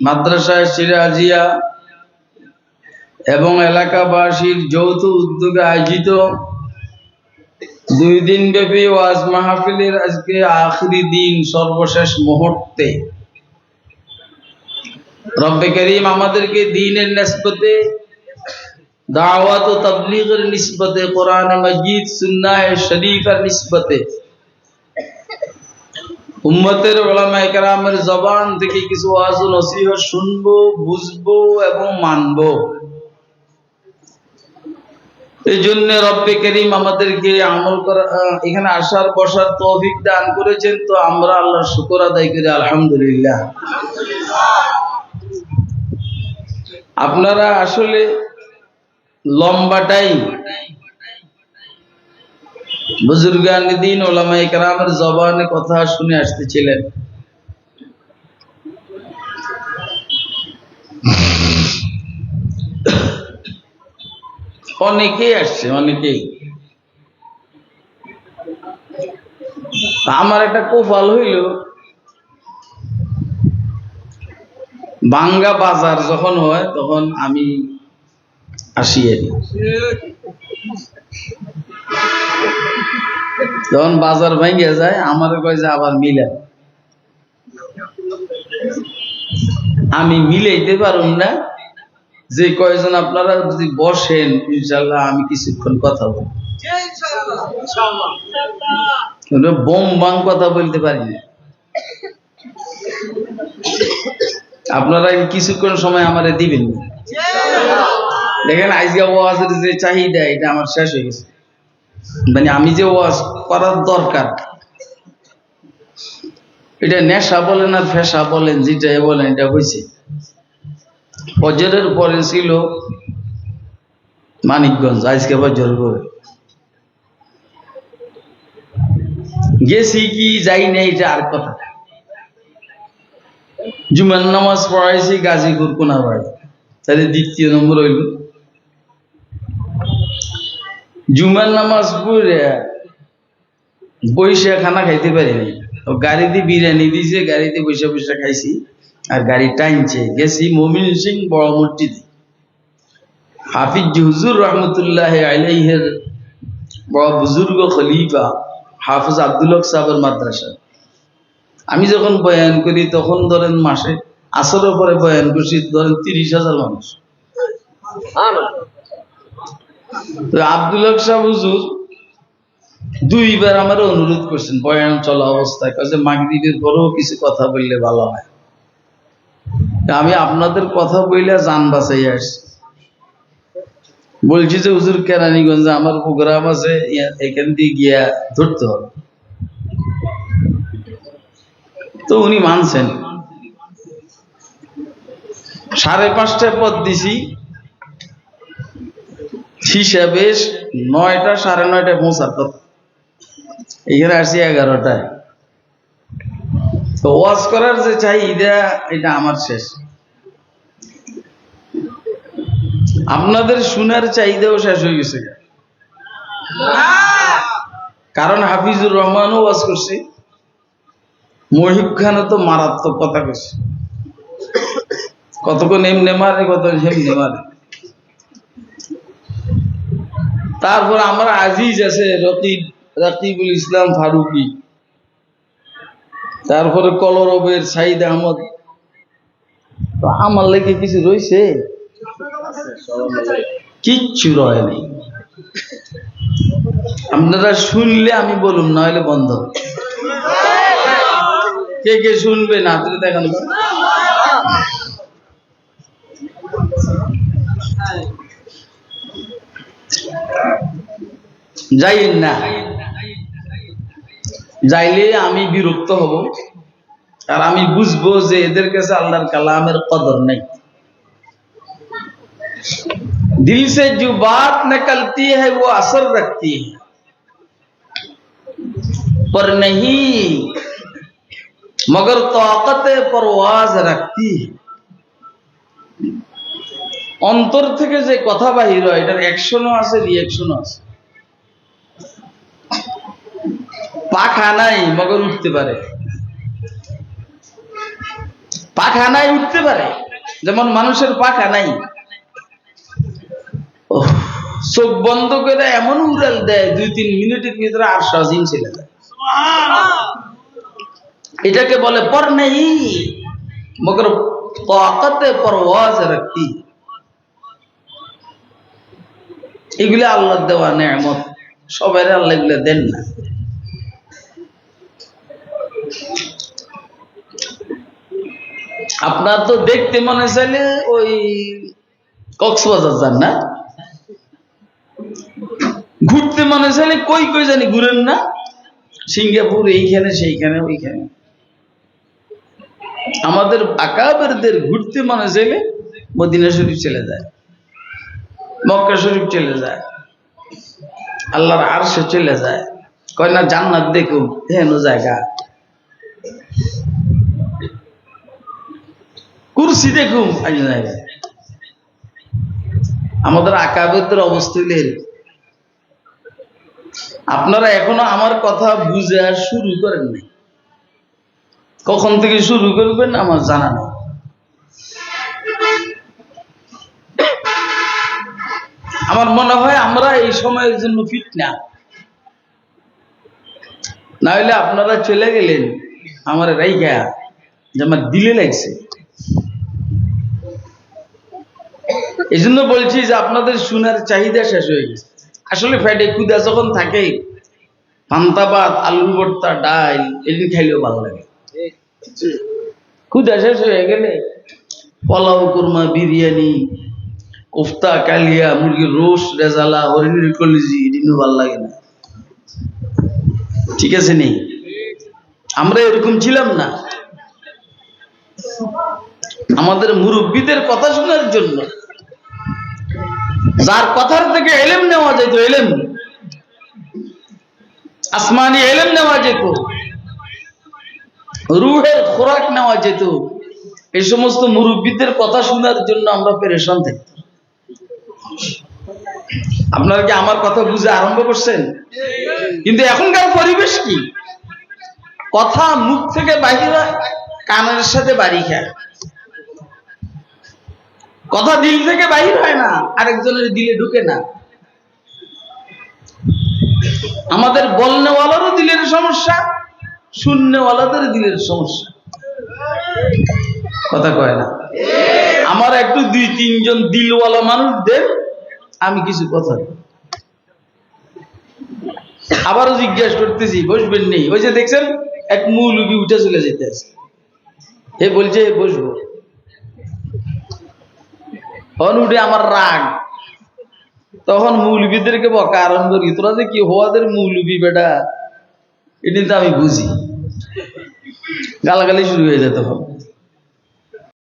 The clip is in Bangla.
মাদ্রাসায় সিরাজিয়া এবং এলাকাবাসীর যৌথ উদ্যোগে আয়োজিত দুই দিন ব্যাপী ওয়াজ মাহফিলের আজকে আখরি দিন সর্বশেষ মুহূর্তে। রব্বে করিম আমাদেরকে দিনের নিসবতে, দাওয়াত ও তবলিগের নিসবতে কোরআন মজিদ সুন্নাহ শরীফের নিসবতে উম্মতের ওলামা একরামের জবান থেকে কিছু ওয়াজ ও নসিহত শুনব, বুঝব এবং মানবো। এই জন্য রব্বে করিম আমাদেরকে আমল করা, এখানে আসার, বসার তৌফিক দান করেছেন। তো আমরা আল্লাহর শুকর আদায় করি, আলহামদুলিল্লাহ। আপনারা আসলে লম্বা টাইম বুজুর্গান দিন ওলামা ইকরামের জবানে কথা শুনে আসতেছিলেন। অনেকেই আসছে, অনেকেই। আমার একটা কোফাল হইল। বাঙ্গা বাজার যখন হয়, তখন আমি আসি যখন বাজার ভেঙে যায়, আমার কয় যে আবার মিলে। আমি মিলাইতে পারুম না। যে কয়জন আপনারা যদি বসেন ইনশাল্লাহ আমি কিছুক্ষণ কথা বলি বোম বাং কথা বলতে পারি না। আপনারা কিছুক্ষণ সময় আমারে দিবেন না। দেখেন আজকে ওয়াজের যে চাহিদা, এটা আমার শেষ হয়ে গেছে। মানে আমি যে ওয়াজ করার দরকার, এটা নেশা বলেন আর ফেসা বলেন যেটা বলেন, এটা হয়েছে ফজরের পরে ছিল মানিকগঞ্জ, আজকে ফজর করে গেছি কি, যাই না এটা আর কথা জুমার নামাজ পড়াইছি, গাজীপুর কোনাবাড়ি। তাহলে দ্বিতীয় নম্বর হইল জুমার নামাজ পড়ে বৈশা খানা খাইতে পারিনি। গাড়িতে বিরিয়ানি দিয়েছে গাড়িতে বসে বসে খাইছি, আর গাড়ি টাইনছে গেছি মমিন সিং বড় মসজিদে। হাফিজ হুজুর রহমতুল্লাহ আলাইহের বড় বুজুর্গ খলিফা হাফিজ আব্দুল হক সাহেবের মাদ্রাসা। আমি যখন বয়ান করি, তখন ধরেন মাসে, আসরের পরে বয়ান করছি, ধরেন তিরিশ হাজার মানুষ। আব্দুল হক হুজুর দুইবার আমার অনুরোধ করছেন বয়ান চলা অবস্থায় কাজে মাগরিবের পরেও কিছু কথা বললে ভালো হয়। আমি আপনাদের কথা বইলে যান বাঁচাই আসছি। বলছি যে, হুজুর কেরানীগঞ্জে আমার প্রোগ্রাম আছে এখান দিয়ে গিয়া ধরতে হবে। তো উনি মানছেন। সাড়ে পাঁচটায় পথ দিছি। হিসাবে নয়টা সাড়ে নয়টায় পৌঁছার কথা এখানে আসছি এগারোটায়। তো ওয়াজ করার যে চাহিদা এটা আমার শেষ। আপনাদের শোনার চাহিদাও শেষ হয়ে গেছে। কারণ হাফিজুর রহমানও ওয়াজ করছে। মহিব খানও তো মারাত্মক কথা কইছে। কতক্ষণ এমনে মারে কত হেমনে মারে। তারপর আমার আজিজ আছে রকিব রাকিবুল ইসলাম ফারুকি। তারপরে কলরবের সাইদ আহমদ। আমার লেগে কিছু রয়েছে? কিচ্ছু রয় নেই। আপনারা শুনলে আমি বলুন না হলে বন্ধ। কে কে শুনবে না তুই দেখান। যাইন না যাইলে আমি বিরক্ত হব আর আমি বুঝবো যে এদের কাছে আল্লাহর কালামের কদর নেই दिल से जो बात निकलती है वो असर रखती है पर नहीं मगर ताकत परवाज रखती है অন্তর থেকে যে কথা বাহির হয় এটার অ্যাকশনও আছে রিয়াকশনও আছে পাখা নাই মগর উঠতে পারে। পাখা নাই, উঠতে পারে। যেমন মানুষের পাখা নাই। চোখ বন্ধ করে এমন উড়াল দেয়, দুই তিন মিনিটের ভিতরে আর সহজীন ছেলে যায় এটাকে বলে পর নেই। মগর তাকতে পরওয়াজ রাখতি এগুলো আল্লাহ দেওয়া নেয়ামত। সবাই আল্লাহ এগুলো দেন না। আপনার তো দেখতে মনে চাইলে ওই কক্সবাজার যান না? ঘুরতে মনে চাইলে কই কই জানি ঘুরেন না? সিঙ্গাপুর এইখানে, সেইখানে, ওইখানে। আমাদের আকাবেরদের ঘুরতে মনে চাইলে মদিনা শরীফ চলে যায়। মক্কা শরীফ চলে যায়। আল্লাহর আরশে চলে যায়। কয় না, জান্নাত দেখুন হেন জায়গা। কুরসি দেখুন আমাদের আকাবেরদের অবস্থা আপনারা এখনও আমার কথা বুঝে শুরু করেন নাই। কখন থেকে শুরু করবেন আমার জানা নেই। আমার মনে হয় আমরা এই সময়ের জন্য ফিট না। না হলে আপনারা চলে গেলেন, আমার রাইগা যে আমার দিলে লাগছে। এই জন্য বলছি যে আপনাদের শোনার চাহিদা শেষ হয়ে গেছে। আসলে ফ্যাটে কুদা যখন থাকে পান্তা ভাত আলুর ভর্তা ডাল এদিন খাইলেও ভালো লাগে। ক্ষুদা শেষ হয়ে গেলে পোলাও, কুরমা, বিরিয়ানি, কোফতা, কালিয়া, মুরগির রোস রেজালা, হরিণের কলিজি এদিনও ভালো লাগে না। ঠিক আছে নেই আমরা এরকম ছিলাম না। আমাদের মুরব্বীদের কথা শোনার জন্য যার কথার থেকে এলেম নেওয়া যেত, এলেম। আসমানি এলেম নেওয়া যেত। রুহের খোরাক নেওয়া যেত। এই সমস্ত মুরব্বীদের কথা শোনার জন্য আমরা পেরেশান থাকতাম আপনারা কি আমার কথা বুঝে আরম্ভ করছেন? কিন্তু এখনকার পরিবেশ কি? কথা মুখ থেকে বাহির কানের সাথে বাড়ি খায়। কথা দিল থেকে বাহির হয় না, আরেকজনের দিলে ঢুকে না। আমাদের বলনেওয়ালারও দিলের সমস্যা শূন্যওয়ালাদের দিলের সমস্যা। কথা কয় না? আমার একটু দুই, তিনজন দিলওয়ালা মানুষ দেন, আমি কিছু কথা। আবারও জিজ্ঞাসা করতেছি, বসবেন নেই? ওই যে দেখছেন, এক মৌলবি উঠে চলে যেতে আছে। এ বলছে বসবো। তখন উঠে আমার রাগ। তখন মৌলবীদেরকে বকা আরম্ভ করি, তোরা যে কি হওয়াদের মৌলবি বেটা? এটা তো আমি বুঝি। গালাগালি শুরু হয়ে যায় তখন।